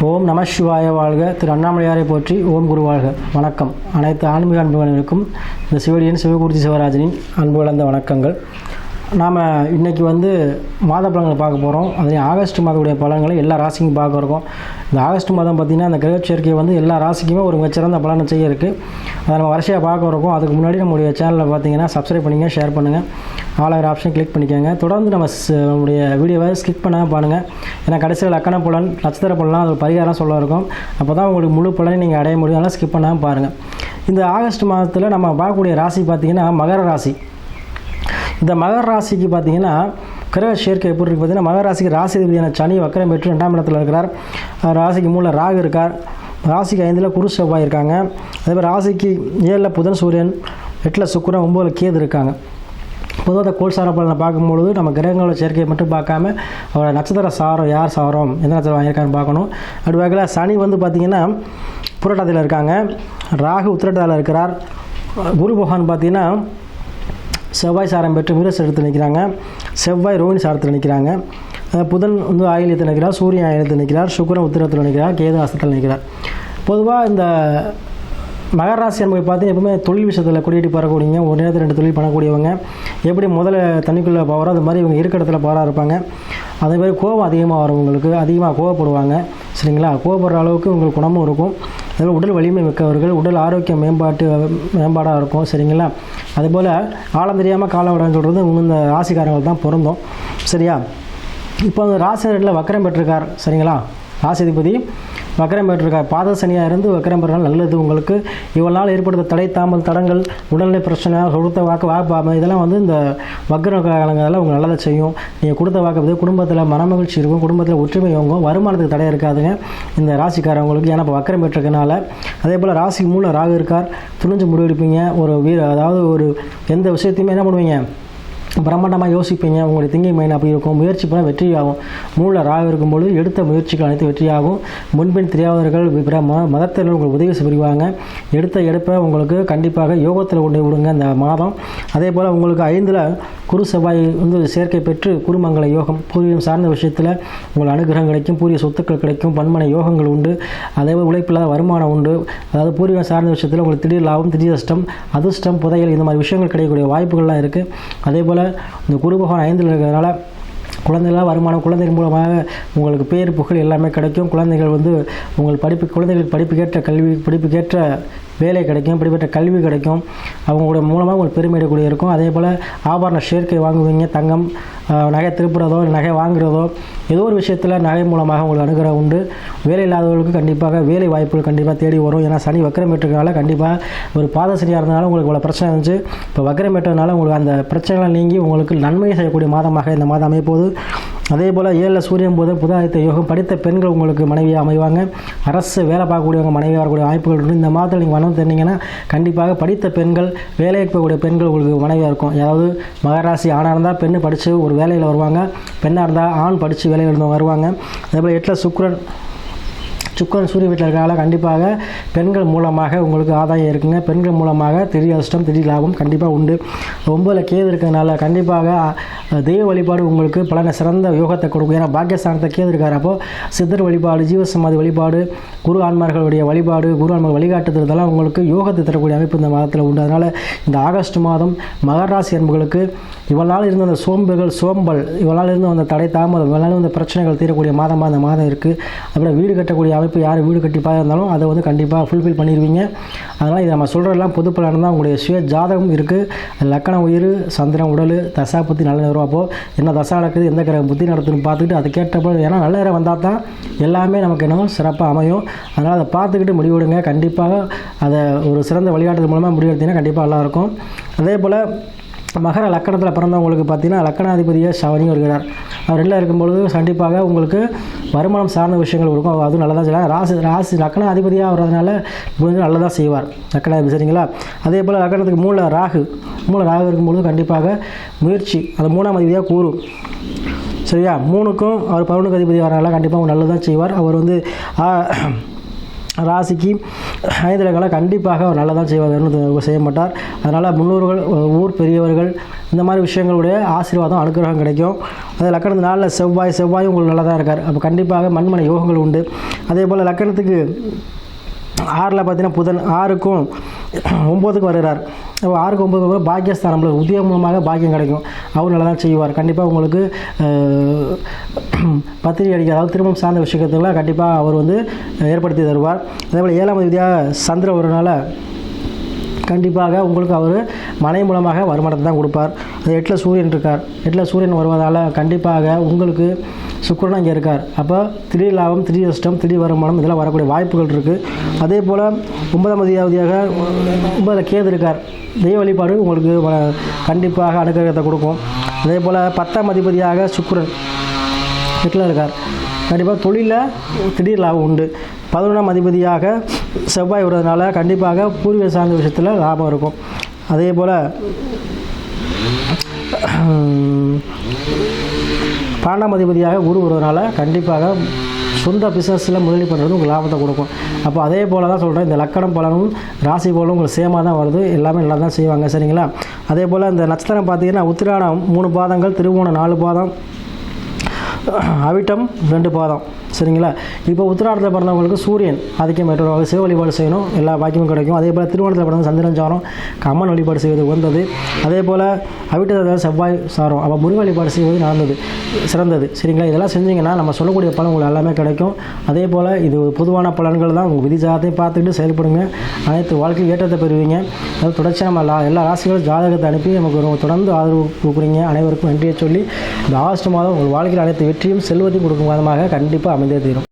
ஓம் நம சிவாய வாழ்க. திரு அண்ணாமலையாரை போற்றி ஓம் குரு வாழ்க. வணக்கம். அனைத்து ஆன்மீக அன்புகளுக்கும் இந்த சிவடியன் சிவகுருதி சிவராஜனின் அன்பு வளர்ந்த வணக்கங்கள். நாம் இன்றைக்கி வந்து மாத பலன்களை பார்க்க போகிறோம் அதே ஆகஸ்ட் மாதத்துடைய பலன்களை எல்லா ராசிக்கும் பார்க்க இருக்கோம். இந்த ஆகஸ்ட் மாதம் பார்த்திங்கன்னா அந்த கிரக சேர்க்கை வந்து எல்லா ராசிக்குமே ஒரு மிகச்சிறந்த பலனை செய்ய இருக்குது அதை நம்ம வரிசையாக பார்க்க இருக்கோம். அதுக்கு முன்னாடி நம்முடைய சேனலில் பார்த்தீங்கன்னா சப்ஸ்கிரைப் பண்ணிங்க ஷேர் பண்ணுங்கள் ஆளாயிரம் ஆப்ஷன் கிளிக் பண்ணிக்கோங்க. தொடர்ந்து நம்ம ஸ்- வீடியோவை ஸ்கிப் பண்ணாமல் பாருங்கள் ஏன்னா கடைசியில் லக்கண புலன் நட்சத்திர புலன்லாம் அது ஒரு பரிகாரம் சொல்ல இருக்கும். அப்போ தான் உங்களுக்கு முழு பலனை நீங்கள் அடைய முடியும். அதனால் ஸ்கிப் பண்ணாமல் பாருங்கள் இந்த ஆகஸ்ட் மாதத்தில் நம்ம பார்க்கக்கூடிய ராசி பார்த்திங்கன்னா மகர ராசி. இந்த மகர ராசிக்கு பார்த்தீங்கன்னா கிரக சேர்க்கை எப்படி இருக்குது பார்த்தீங்கன்னா மகர ராசிக்கு ராசி சனி வக்கரம் பெற்று ரெண்டாம் இடத்துல இருக்கிறார். ராசிக்கு மூல ராகு இருக்கார். ராசிக்கு ஐந்தில் குரு செவ்வாய் இருக்காங்க. அதே மாதிரி ராசிக்கு ஏழில் புதன் சூரியன் எட்டில் சுக்கரன் ஒம்போதில் கேது இருக்காங்க. பொதுவாக இந்த கோல் சார பலனை பார்க்கும்பொழுது நம்ம கிரகங்களோட சேர்க்கையை மட்டும் பார்க்காம அவரோட நட்சத்திர சாரம் யார் சாரம் எந்த நட்சத்திரம் வாங்கியிருக்கான்னு பார்க்கணும். அப்படி வகையில் சனி வந்து பார்த்திங்கன்னா புரட்டாதியில் இருக்காங்க. ராகு உத்திரட்டாதியில் இருக்கிறார். குரு பகவான் பார்த்தீங்கன்னா செவ்வாய் சாரம் பெற்று மிருஸ் நிற்கிறாங்க. செவ்வாய் ரோஹிணி சாரத்தில் நிற்கிறாங்க. புதன் வந்து ஆயிலத்தில் நிற்கிறார் சூரியன் ஆயிலத்தில் நிற்கிறார் சுக்கரன் உத்திரத்தில் நிற்கிறார் கேது அஸ்தத்தில் நிற்கிறார். பொதுவாக இந்த மகர ராசி என்பதை பார்த்து எப்பவுமே தொழில் விஷயத்தில் கொடியிட்டு பறக்கூடியவங்க ஒரு நேரத்தில் ரெண்டு தொழில் பண்ணக்கூடியவங்க எப்படி முதல்ல தண்ணிக்குள்ளே பவரோ அது மாதிரி இவங்க இருக்க இடத்துல போகிறா இருப்பாங்க. அதே மாதிரி கோபம் அதிகமாக வரும் உங்களுக்கு அதிகமாக கோவப்படுவாங்க. சரிங்களா? கோவப்படுற அளவுக்கு உங்களுக்கு குணமும் இருக்கும். அதே உடல் வலிமை மிக்கவர்கள் உடல் ஆரோக்கியம் மேம்பாட்டு மேம்பாடாக இருக்கும் சரிங்களா? அதுபோல் ஆழம் தெரியாமல் காலம் விடான்னு சொல்கிறது இந்த ராசிக்காரங்கள் தான் பொருந்தும் சரியா? இப்போ அந்த ராசியில் வக்கரம் பெற்றிருக்கார் சரிங்களா? ராசிதிபதி வக்கரம் பெற்றிருக்கார் பாத சனியாக இருந்து வக்கரம் பெறால் நல்லது உங்களுக்கு. இவ்வளவு ஏற்படுத்த தடை தாமல் தடங்கள் உடல்நிலை பிரச்சனை கொடுத்த வாக்கு வாக்கு இதெல்லாம் வந்து இந்த வக்கர காலங்களில் உங்களுக்கு நல்லதை செய்யும். நீங்கள் கொடுத்த வாக்கு வந்து குடும்பத்தில் மனமகிழ்ச்சி இருக்கும் குடும்பத்தில் ஒற்றுமை வாங்கும் வருமானத்துக்கு தடை இருக்காதுங்க. இந்த ராசிக்காரவங்களுக்கு ஏன்னா இப்போ வக்கரம் பெற்றிருக்கனால அதே போல் ராசி மூல ராகு இருக்கார் துணிஞ்சு முடிவெடுப்பீங்க ஒரு வீர அதாவது ஒரு எந்த விஷயத்தையுமே என்ன பண்ணுவீங்க? பிரம்மாண்டமாக யோசிப்பீங்க. உங்களுடைய திங்கிங் மைண்ட் அப்படி இருக்கும். முயற்சி பண்ணால் வெற்றியாகும். மூல ராக இருக்கும்பொழுது எடுத்த முயற்சிகள் அனைத்து வெற்றியாகும். முன்பின் தெரியாதவர்கள் பிற ம மதத்தில் உங்களுக்கு உதவி புரிவாங்க எடுத்த எடுப்பை உங்களுக்கு கண்டிப்பாக யோகத்தில் கொண்டு விடுங்க இந்த மாதம். அதே போல் உங்களுக்கு ஐந்தில் குரு செவ்வாய் வந்து சேர்க்கை பெற்று குருமங்கல யோகம் பூர்வீகம் சார்ந்த விஷயத்தில் உங்களுக்கு அனுகிரகம் கிடைக்கும். பூரிய சொத்துக்கள் கிடைக்கும். பன்மனை யோகங்கள் உண்டு. அதே போல் உழைப்பில்லாத வருமானம் உண்டு. அதாவது பூர்வீகம் சார்ந்த விஷயத்தில் உங்களுக்கு திடீர் லாபம் திடீர் அஷ்டம் அதிர்ஷ்டம் புதையல் இந்த மாதிரி விஷயங்கள் கிடைக்கக்கூடிய வாய்ப்புகள்லாம் இருக்குது அதே போல் இந்த குரு பகவான் ஐந்தில் இருக்கிறதுனால குழந்தைகளாக வருமானம் குழந்தைகள் மூலமாக உங்களுக்கு பேர் புகழ் எல்லாமே கிடைக்கும். குழந்தைகள் வந்து உங்கள் படிப்பு குழந்தைகளுக்கு படிப்புக்கேற்ற கல்வி படிப்புக்கேற்ற வேலை கிடைக்கும் படிப்பேற்ற கல்வி கிடைக்கும். அவங்களோட மூலமாக உங்களுக்கு பெருமை இருக்கும். அதே போல் ஆபரண சேர்க்கை வாங்குவீங்க தங்கம் நகை திருப்புறதோ நகை வாங்குறதோ ஏதோ ஒரு விஷயத்தில் நகை மூலமாக உங்களுக்கு அனுகிறம் உண்டு. வேலை இல்லாதவர்களுக்கு கண்டிப்பாக வேலை வாய்ப்புகள் கண்டிப்பாக தேடி வரும். ஏன்னா சனி வக்கரம் பெற்றதுனால கண்டிப்பாக ஒரு பாத சனியாக இருந்தனால உங்களுக்கு இவ்வளோ பிரச்சனை இருந்துச்சு. இப்போ வக்கரம் ஏற்றதுனால உங்களுக்கு அந்த பிரச்சனைகள் நீங்கி உங்களுக்கு நன்மை செய்யக்கூடிய மாதமாக இந்த மாதம் அமைப்போது அதே போல் ஏழில் சூரியன் போது புதாயத்த யோகம் படித்த பெண்கள் உங்களுக்கு மனைவியாக அமைவாங்க. அரசு வேலை பார்க்கக்கூடியவங்க மனைவியாக வரக்கூடிய வாய்ப்புகள் உண்டு இந்த மாதத்தில் நீங்கள் மனம் தெரிஞ்சிங்கன்னா கண்டிப்பாக படித்த பெண்கள் வேலைக்கு போகக்கூடிய பெண்கள் உங்களுக்கு மனைவியாக இருக்கும். அதாவது மகராசி ஆணாக இருந்தால் பெண்ணு படித்து ஒரு வேலையில் வருவாங்க. பெண்ணாக இருந்தால் ஆண் படித்து வேலையில் இருந்தவங்க வருவாங்க. அதே போல் எட்டில் சுக்ரன் சுக்கரன் சூரிய வீட்டில் இருக்கிறனால கண்டிப்பாக பெண்கள் மூலமாக உங்களுக்கு ஆதாயம் இருக்குங்க. பெண்கள் மூலமாக திடீர் அதிர்ஷ்டம் திடீர் லாபம் கண்டிப்பாக உண்டு. ஒம்பதில் கேது இருக்கிறதுனால கண்டிப்பாக தெய்வ வழிபாடு உங்களுக்கு பலன சிறந்த யோகத்தை கொடுக்கும். ஏன்னா பாக்கியஸ்தானத்தை கேது இருக்கார். அப்போது சித்தர் வழிபாடு ஜீவசமாதி வழிபாடு குரு ஆன்மார்களுடைய வழிபாடு குரு ஆன்மார் வழிகாட்டுதல் உங்களுக்கு யோகத்தை தரக்கூடிய அமைப்பு இந்த மாதத்தில் உண்டு. அதனால் இந்த ஆகஸ்ட் மாதம் மகராசி அன்புகளுக்கு இவளால் நாள் இருந்த அந்த சோம்புகள் சோம்பல் இவளால் நாள் இருந்த அந்த தடை தாமதம் இவளால் நாள் இருந்த பிரச்சனைகள் தீரக்கூடிய மாதமாக அந்த மாதம் இருக்குது அப்புறம் வீடு கட்டக்கூடிய அமைப்பு யார் வீடு கட்டிப்பாக இருந்தாலும் அதை வந்து கண்டிப்பாக ஃபுல்ஃபில் பண்ணிடுவீங்க. அதனால் இதை நம்ம சொல்கிறதெல்லாம் பொது பலன் தான். உங்களுடைய சுய ஜாதகம் இருக்குது லக்கண உயிர் சந்திரன் உடல் தசா புத்தி நல்ல நேரம். அப்போது என்ன தசா நடக்குது எந்த கிரக புத்தி நடத்துன்னு பார்த்துக்கிட்டு அது கேட்டப்போ ஏன்னா நல்ல நேரம் வந்தால் தான் எல்லாமே நமக்கு என்னவோ சிறப்பாக அமையும். அதனால் அதை பார்த்துக்கிட்டு முடிவெடுங்க. கண்டிப்பாக அதை ஒரு சிறந்த வழிகாட்டுதல் மூலமாக முடிவெடுத்தீங்கன்னா கண்டிப்பாக நல்லாயிருக்கும் அதே போல் மகர லக்கணத்தில் பிறந்தவங்களுக்கு பார்த்தீங்கன்னா லக்கணாதிபதியாக சவனி வருகிறார் அவர் ரெண்டில் இருக்கும்பொழுது கண்டிப்பாக உங்களுக்கு வருமானம் சார்ந்த விஷயங்கள் இருக்கும். அதுவும் நல்லதாக செய்யலாம். ராசி ராசி லக்கணாதிபதியாக வர்றதுனால கொஞ்சம் நல்லதாக செய்வார். லக்கணாதிபதி சரிங்களா? அதே போல் லக்கணத்துக்கு மூல ராகு மூல ராகு இருக்கும்பொழுது கண்டிப்பாக முயற்சி அது மூணாம் அதிபதியாக கூறும் சரியா? மூணுக்கும் அவர் பவுனுக்கு அதிபதி வரனால கண்டிப்பாக நல்லதாக செய்வார். அவர் வந்து ராசிக்கு ஐந்திரங்களை கண்டிப்பாக அவர் நல்லா தான் செய்வார் செய்ய மாட்டார். அதனால் முன்னோர்கள் ஊர் பெரியவர்கள் இந்த மாதிரி விஷயங்களுடைய ஆசீர்வாதம் அனுகிரகம் கிடைக்கும். அதே லக்கணத்து நாளில் செவ்வாய் செவ்வாயும் உங்களுக்கு நல்லா தான் இருக்கார். அப்போ கண்டிப்பாக மண்மனை யோகங்கள் உண்டு. அதே போல் லக்கணத்துக்கு ஆறில் பார்த்தீங்கன்னா புதன் ஆறுக்கும் ஒம்போதுக்கும் வருகிறார். அப்போ ஆறுக்கு ஒம்பது பாக்கியஸ்தானம்ல உதயம் மூலமாக பாக்கியம் கிடைக்கும். அவர் நல்லா தான் செய்வார். கண்டிப்பாக உங்களுக்கு பத்திரிகை அடிக்க அதாவது திருமணம் சார்ந்த விஷயத்துக்கெல்லாம் கண்டிப்பாக அவர் வந்து ஏற்படுத்தி தருவார். அதே போல் ஏழாம் விதியாக சந்திர ஒருனால கண்டிப்பாக உங்களுக்கு அவர் மனை மூலமாக வருமானத்தை தான் கொடுப்பார். அது எட்டில் சூரியன் இருக்கார். எட்டில் சூரியன் வருவதால் கண்டிப்பாக உங்களுக்கு சுக்கரன் இங்கே இருக்கார். அப்போ திடீர் லாபம் திடீர் நஷ்டம் திடீர் வருமானம் இதெல்லாம் வரக்கூடிய வாய்ப்புகள் இருக்குது அதே போல் ஒன்பதாம் அதிகாவதியாக ஒன்பதில் கேது இருக்கார். தெய்வ வழிபாடு உங்களுக்கு வ- கண்டிப்பாக அனுகிரகத்தை கொடுக்கும். அதே போல் பத்தாம் அதிபதியாக சுக்கரன் எட்டில் இருக்கார். கண்டிப்பாக தொழிலில் திடீர் லாபம் உண்டு. பதினொன்றாம் அதிபதியாக செவ்வாய் வருவதனால கண்டிப்பாக பூர்வீக சார்ந்த விஷயத்தில் லாபம் இருக்கும். அதே போல் பன்னெண்டாம் அதிபதியாக குரு வருவதனால கண்டிப்பாக சொந்த பிஸ்னஸில் முதலீடு பண்ணுறது உங்களுக்கு லாபத்தை கொடுக்கும். அப்போ அதே போல் தான் சொல்கிறேன் இந்த லக்கணம் பலனும் ராசி போலும் உங்களுக்கு சேமாக தான் வருது. எல்லாமே நல்லா தான் செய்வாங்க சரிங்களா? அதே போல் இந்த நட்சத்திரம் பார்த்தீங்கன்னா உத்திராடம் மூணு பாதங்கள் திருவோணம் நாலு பாதம் அவிட்டம் ரெண்டு பாதம் சரிங்களா? இப்போ உத்திராடத்தில் பிறந்தவங்களுக்கு சூரியன் ஆதிக்கம் பெற்றவங்க சிவ வழிபாடு செய்யணும் எல்லா பாக்கியமும் கிடைக்கும். அதே போல் திருவோணத்தில் பிறந்த சந்திரன் சாரம் அம்மன் வழிபாடு செய்வது உகந்தது. அதே போல் அவிட்டத்தில் செவ்வாய் சாரம் அப்போ முருகன் வழிபாடு செய்வது நடந்தது. சிறந்தது. சரிங்களா? இதெல்லாம் செஞ்சீங்கன்னா நம்ம சொல்லக்கூடிய பலன் உங்களுக்கு எல்லாமே கிடைக்கும். அதே போல் இது பொதுவான பலன்கள் தான். உங்கள் விதி ஜாதத்தையும் பார்த்துக்கிட்டு செயல்படுங்க. அனைத்து வாழ்க்கையில் ஏற்றத்தை பெறுவீங்க. அதாவது தொடர்ச்சியாக நம்ம லா எல்லா ராசிகளும் ஜாதகத்தை அனுப்பி நமக்கு ஒரு தொடர்ந்து ஆதரவு கொடுக்குறீங்க. அனைவருக்கும் நன்றியை சொல்லி இந்த ஆகஸ்ட் மாதம் உங்கள் வாழ்க்கையில் அனைத்து வெற்றியும் செல்வத்தையும் கொடுக்கும் மாதமாக கண்டிப்பாக அமைந்தே தீரும்.